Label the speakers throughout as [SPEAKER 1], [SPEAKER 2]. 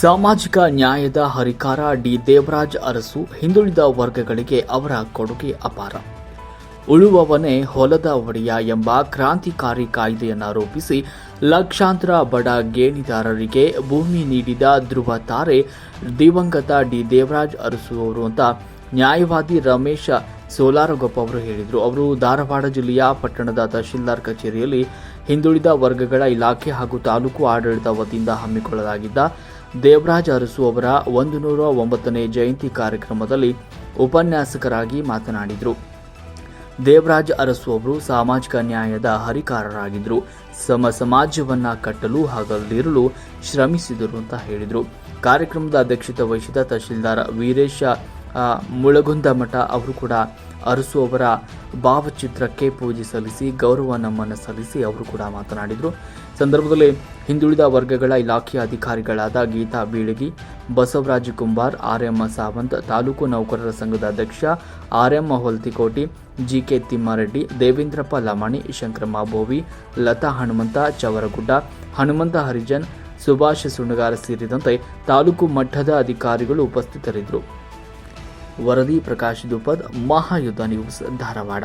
[SPEAKER 1] ಸಾಮಾಜಿಕ ನ್ಯಾಯದ ಹರಿಕಾರ ಡಿ. ದೇವರಾಜ್ ಅರಸು ಹಿಂದುಳಿದ ವರ್ಗಗಳಿಗೆ ಅವರ ಕೊಡುಗೆ ಅಪಾರ. ಉಳುವವನೇ ಹೊಲದ ಒಡೆಯ ಎಂಬ ಕ್ರಾಂತಿಕಾರಿ ಕಾಯ್ದೆಯನ್ನು ರೂಪಿಸಿ ಲಕ್ಷಾಂತರ ಬಡ ಗೇಣಿದಾರರಿಗೆ ಭೂಮಿ ನೀಡಿದ ಧ್ರುವ ತಾರೆ ದಿವಂಗತ ಡಿ. ದೇವರಾಜ್ ಅರಸು ಅವರು ಅಂತ ನ್ಯಾಯವಾದಿ ರಮೇಶ ಸೋಲಾರಗೊಪ್ಪ ಅವರು ಹೇಳಿದರು. ಅವರು ಧಾರವಾಡ ಜಿಲ್ಲೆಯ ಪಟ್ಟಣದ ತಹಶೀಲ್ದಾರ್ ಕಚೇರಿಯಲ್ಲಿ ಹಿಂದುಳಿದ ವರ್ಗಗಳ ಇಲಾಖೆ ಹಾಗೂ ತಾಲೂಕು ಆಡಳಿತ ವತಿಯಿಂದ ಹಮ್ಮಿಕೊಳ್ಳಲಾಗಿದ್ದ ದೇವರಾಜ್ ಅರಸು ಅವರ ಒಂದು ನೂರ ಒಂಬತ್ತನೇ ಜಯಂತಿ ಕಾರ್ಯಕ್ರಮದಲ್ಲಿ ಉಪನ್ಯಾಸಕರಾಗಿ ಮಾತನಾಡಿದರು. ದೇವರಾಜ್ ಅರಸು ಅವರು ಸಾಮಾಜಿಕ ನ್ಯಾಯದ ಹರಿಕಾರರಾಗಿದ್ದರು. ಸಮ ಸಮಾಜವನ್ನು ಕಟ್ಟಲು ಹಗಲಿರುಳು ಶ್ರಮಿಸಿದರು ಅಂತ ಹೇಳಿದರು. ಕಾರ್ಯಕ್ರಮದ ಅಧ್ಯಕ್ಷತೆ ವಹಿಸಿದ ತಹಶೀಲ್ದಾರ್ ವೀರೇಶ ಮುಳಗುಂದ ಮಠ ಅವರು ಕೂಡ ಅರಸು ಅವರ ಭಾವಚಿತ್ರಕ್ಕೆ ಪೂಜೆ ಸಲ್ಲಿಸಿ ಗೌರವ ನಮನ ಸಲ್ಲಿಸಿ ಅವರು ಕೂಡ ಮಾತನಾಡಿದರು. ಸಂದರ್ಭದಲ್ಲಿ ಹಿಂದುಳಿದ ವರ್ಗಗಳ ಇಲಾಖೆಯ ಅಧಿಕಾರಿಗಳಾದ ಗೀತಾ ಬೀಳಗಿ, ಬಸವರಾಜ್ ಕುಂಬಾರ್, ಆರ್ಎಂ ಸಾವಂತ್, ತಾಲೂಕು ನೌಕರರ ಸಂಘದ ಅಧ್ಯಕ್ಷ R M Holtikoti, G K Thimmareddy, Devendrappa Lamani Shankaramma Bovi Latha Hanumanth, Chavaragudda, Hanumanth Harijan, Subhash Sunagar ಸೇರಿದಂತೆ ತಾಲೂಕು ಮಟ್ಟದ ಅಧಿಕಾರಿಗಳು ಉಪಸ್ಥಿತರಿದ್ದರು. ವರದಿ ಪ್ರಕಾಶ್ ದುಪದ್, ಮಹಾಯುದ್ಧ ನ್ಯೂಸ್ ಧಾರವಾಡ.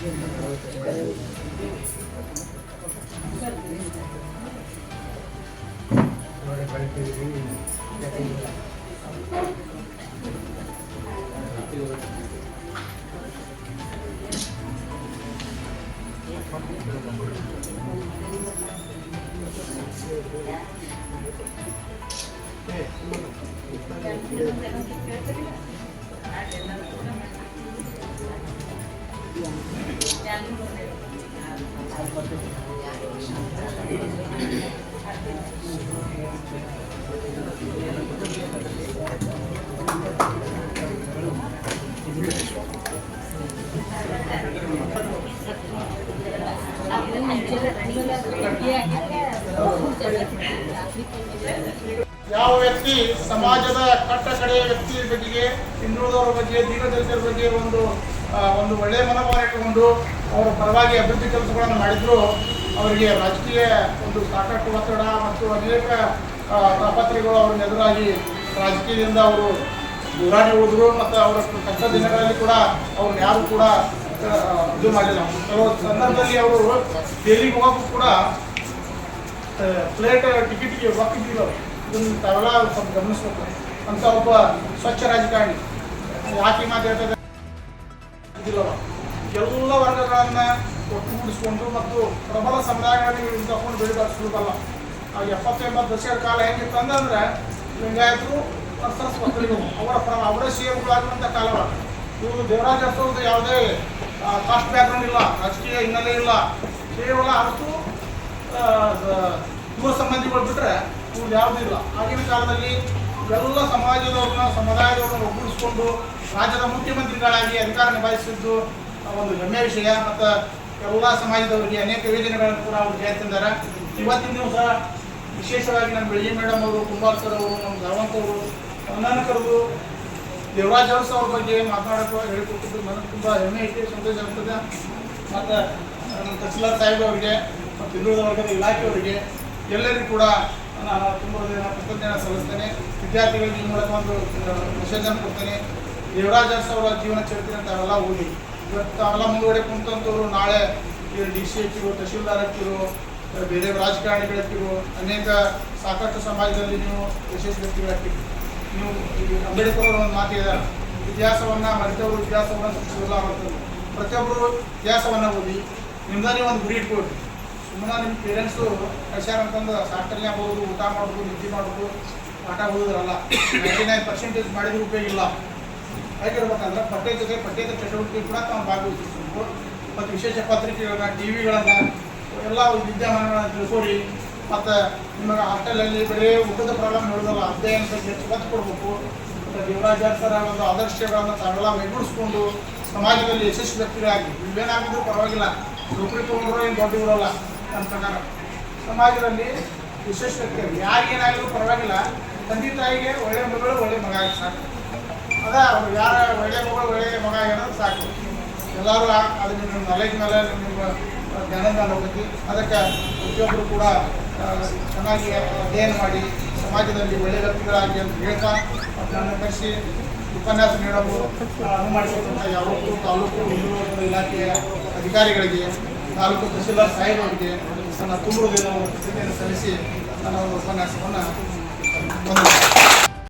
[SPEAKER 1] Gracias.
[SPEAKER 2] ಯಾವ ವ್ಯಕ್ತಿ ಸಮಾಜದ ಕಟ್ಟ ಕಡೆಯ ವ್ಯಕ್ತಿಯ ಬಗ್ಗೆ ಹಿಂದುಳಿದವರ ಬಗ್ಗೆ ದೀನದಲಿತರ ಬಗ್ಗೆ ಒಂದು ಒಂದು ಒಳ್ಳೆಯ ಮನೋಭಾವ ಇಟ್ಟುಕೊಂಡು ಅವರ ಪರವಾಗಿ ಅಭಿವೃದ್ಧಿ ಕೆಲಸಗಳನ್ನು ಮಾಡಿದ್ರು, ಅವರಿಗೆ ರಾಜಕೀಯ ಒಂದು ಸಾಕಷ್ಟು ಒತ್ತಡ ಮತ್ತು ಅನೇಕ ತಾಪತ್ರೆಗಳು ಅವ್ರನ್ನ ಎದುರಾಗಿ ರಾಜಕೀಯದಿಂದ ಅವರು ಹೋರಾಡಿ ಉಳಿದ್ರು ಮತ್ತು ಅವರ ಕಷ್ಟ ದಿನಗಳಲ್ಲಿ ಕೂಡ ಅವ್ರನ್ನ ಯಾರು ಕೂಡ ಇದು ಮಾಡಿಲ್ಲ. ಕೆಲವು ಸಂದರ್ಭದಲ್ಲಿ ಅವರು ದೆಹಲಿಗೆ ಹೋಗೋಕ್ಕೂ ಕೂಡ ಪ್ಲೇಟ್ ಟಿಕೆಟ್ಗೆ ಒಕ್ಕಿದ್ರು ಇದನ್ನು ತಾವೆಲ್ಲ ಸ್ವಲ್ಪ ಗಮನಿಸ್ಬೇಕು. ಅಂತ ಒಬ್ಬ ಸ್ವಚ್ಛ ರಾಜಕಾರಣಿ. ಯಾಕೆ ಮಾತಾಡ್ತದೆ ಇದಿಲ್ಲವ ಎಲ್ಲ ವರ್ಗಗಳನ್ನು ಒಟ್ಟುಗೂಡಿಸ್ಕೊಂಡು ಮತ್ತು ಪ್ರಬಲ ಸಮುದಾಯಗಳಿಗೆ ತಗೊಂಡು ಬೆಳಿಬಾರ್ದು ಸುಲಭಲ್ಲ. ಆ ಎಪ್ಪತ್ತೊಂಬತ್ತು ದಶಕದ ಕಾಲ ಹೆಂಗಿತ್ತು ಅಂತಂದ್ರೆ ಲಿಂಗಾಯತರು ವರ್ಸಸ್ ಅವರ ಪ್ರ, ಅವರ ಸೇವೆಗಳಾಗಿರುವಂಥ ಕಾಲವ ಇವರು ದೇವರಾಜ ಅರಸವ್ರದ್ದು ಯಾವುದೇ ಕಾಸ್ಟ್ ಬ್ಯಾಕ್ಗ್ರೌಂಡ್ ಇಲ್ಲ, ರಾಜಕೀಯ ಹಿನ್ನೆಲೆ ಇಲ್ಲ. ಕೇವಲ ಅರಸು ಯುವ ಸಂಬಂಧಿಗಳು ಬಿಟ್ಟರೆ ಇವ್ರು ಯಾವುದೂ ಇಲ್ಲ. ಆಗಿನ ಕಾಲದಲ್ಲಿ ಎಲ್ಲ ಸಮಾಜದವ್ರನ್ನ, ಸಮುದಾಯದವ್ರನ್ನ ಒಗ್ಗೂಡಿಸ್ಕೊಂಡು ರಾಜ್ಯದ ಮುಖ್ಯಮಂತ್ರಿಗಳಾಗಿ ಅಧಿಕಾರ ನಿಭಾಯಿಸಿದ್ದು ಒಂದು ಹೆಮ್ಮೆ ವಿಷಯ ಮತ್ತು ಎಲ್ಲ ಸಮಾಜದವರಿಗೆ ಅನೇಕ ಯೋಜನೆಗಳನ್ನು ಕೂಡ ಅವರು ಹೇಳ್ತಿದ್ದಾರ. ಇವತ್ತಿನ ದಿವಸ ವಿಶೇಷವಾಗಿ ನಮ್ಮ ಬೆಳಗ್ಗೆ ಮೇಡಮ್ ಅವರು ಕುಂಬಾರ್ ಅವರು, ನಮ್ಮ ಧರ್ವಂತ್ ಅವರು ಕರೆದು ದೇವರಾಜ್ ಅವ್ರ ಬಗ್ಗೆ ಮಾತನಾಡೋಕೆ ಹೇಳಿಕೊಟ್ಟಿದ್ದು ನನಗೆ ತುಂಬ ಹೆಮ್ಮೆ ಐತೆ, ಸಂತೋಷ ಆಗ್ತದೆ. ಮತ್ತು ನಮ್ಮ ತಹಸೀಲ್ದಾರ್ ಸಾಹೇಬ್ ಅವರಿಗೆ, ಮತ್ತು ಹಿಂದುಳಿದ ವರ್ಗದ ಇಲಾಖೆಯವರಿಗೆ ಎಲ್ಲರಿಗೂ ಕೂಡ ನಾನು ತುಂಬ ಕೃತಜ್ಞತೆ ಸಲ್ಲಿಸ್ತೇನೆ. ವಿದ್ಯಾರ್ಥಿಗಳಿಗೆ ಈ ಮೂಲಕ ಒಂದು ಮೆಸೇಜನ್ನು ಕೊಡ್ತೇನೆ. ದೇವರಾಜ್ ಅವರ ಜೀವನ ಚರಿತ್ರೆ ಅಂತ ಅವೆಲ್ಲ ಓದಿ. ಇವತ್ತು ಅಲ್ಲ ಮುಂದುವರೆ ಕುಂತಂತವರು, ನಾಳೆ ಡಿ ಸಿ ಹಚ್ಚಿರು ತಹಶೀಲ್ದಾರ್ ಹಚ್ಚಿರು ಬೇರೆ ರಾಜಕಾರಣಿಗಳು ಅನೇಕ ಸಾಕಷ್ಟು ಸಮಾಜದಲ್ಲಿ ನೀವು ವಿಶೇಷ ವ್ಯಕ್ತಿಗಳಾಗ್ತೀರಿ. ನೀವು ಈ ಅಂಬೇಡ್ಕರ್ ಅವರು ಒಂದು ಮಾತಿದ್ದಾರೆ ಇತಿಹಾಸವನ್ನ ಮರಿತವರು ಇತಿಹಾಸವನ್ನ ಸೃಷ್ಟಿಸಲ್ಲ ಮಾಡ್ತಾರೆ ಪ್ರತಿಯೊಬ್ಬರು ಇತಿಹಾಸವನ್ನ ಓದಿ, ನಿಮ್ದೇ ಒಂದು ಗುರಿ ಇಟ್ಕೊಳ್ರಿ. ಸುಮ್ಮನೆ ನಿಮ್ಮ ಪೇರೆಂಟ್ಸು ಕಳ್ಸ್ಯಾರ ಅಂತಂದು ಸಾಕ್ಟಲ್ನೇ ಹೋಗೋದು ಊಟ ಮಾಡೋದು ನಿದ್ದೆ ಮಾಡೋದು ಪಾಠ ಓದೋದ್ರಲ್ಲ. ನೈಂಟಿ ನೈನ್ ಪರ್ಸೆಂಟೇಜ್ ಮಾಡಿದ್ರೆ ಉಪಯೋಗ ಇಲ್ಲ. ಹೇಗಿರ್ಬೇಕಂದ್ರೆ ಪಠ್ಯ ಜೊತೆ ಪಠ್ಯದ ಚಟುವಟಿಕೆ ಕೂಡ ತಾವು ಭಾಗವಹಿಸಬೇಕು ಮತ್ತು ವಿಶೇಷ ಪತ್ರಿಕೆಗಳನ್ನ ಟಿ ವಿಗಳನ್ನು ಎಲ್ಲ ವಿದ್ಯಮಾನಗಳನ್ನ ತಿಳ್ಕೊರಿ ಮತ್ತು ನಿಮಗೆ ಹಾಸ್ಟೆಲಲ್ಲಿ ಬರೀ ಊಟದ ಪ್ರಾಬ್ಲಮ್ ಹೇಳೋದಲ್ಲ ಅಧ್ಯಯನ ಬಗ್ಗೆ ಹೆಚ್ಚು ಒತ್ತು ಕೊಡಬೇಕು ಮತ್ತು ದೇವರಾಜ ಸರ ಒಂದು ಆದರ್ಶಗಳನ್ನು ತಾವೆಲ್ಲ ಮೈಗೂಡಿಸ್ಕೊಂಡು ಸಮಾಜದಲ್ಲಿ ಯಶಸ್ವಿ ವ್ಯಕ್ತಿಗಳಾಗಿ ಇವೇನಾಗಿದ್ರು ಪರವಾಗಿಲ್ಲ. ನೌಕರಿ ತೊಗೊಂಡ್ರು ಏನು ದೊಡ್ಡ ಇರೋಲ್ಲ ನನ್ನ ಪ್ರಕಾರ. ಸಮಾಜದಲ್ಲಿ ಯಶಸ್ವಿ ವ್ಯಕ್ತಿ ಯಾರಿಗೇನಾಗಿದ್ರು ಪರವಾಗಿಲ್ಲ. ತಂದೆ ತಾಯಿಗೆ ಒಳ್ಳೆ ಮಗಳು, ಒಳ್ಳೆ ಮಗ ಸಾಕು. ಅದ, ಅವ್ರು ಯಾರ ಒಳ್ಳೆ ಮಗಳು ಒಳ್ಳೆಯ ಮಗ ಏನೋ ಸಾಕು. ಎಲ್ಲರೂ ಅದು ನಿಮ್ಮ ನಾಲೆಜ್ ಮೇಲೆ ನಿಮ್ಮ ಜ್ಞಾನದ ಹೋಗತಿ ಅದಕ್ಕೆ ಪ್ರತಿಯೊಬ್ಬರು ಕೂಡ ಚೆನ್ನಾಗಿ ಅಧ್ಯಯನ ಮಾಡಿ, ಸಮಾಜದಲ್ಲಿ ಒಳ್ಳೆಯ ವ್ಯಕ್ತಿಗಳಾಗಿ ಅಂತ ಹೇಳ್ತಾ ನನ್ನ ಕರೆಸಿ ಉಪನ್ಯಾಸ ನೀಡಲು ಮಾಡಿಕೊಟ್ಟಂಥ ಯಾವತ್ತೂ ತಾಲೂಕು ಹಿಂದುಳಿದ ಇಲಾಖೆಯ ಅಧಿಕಾರಿಗಳಿಗೆ, ತಾಲೂಕು ತಹಸೀಲ್ದಾರ್ ಸಾಹೇಬರಿಗೆ ನನ್ನ ತುಂಬ ಸ್ಥಿತಿಯನ್ನು ಸಲ್ಲಿಸಿ ನನ್ನ ಉಪನ್ಯಾಸವನ್ನು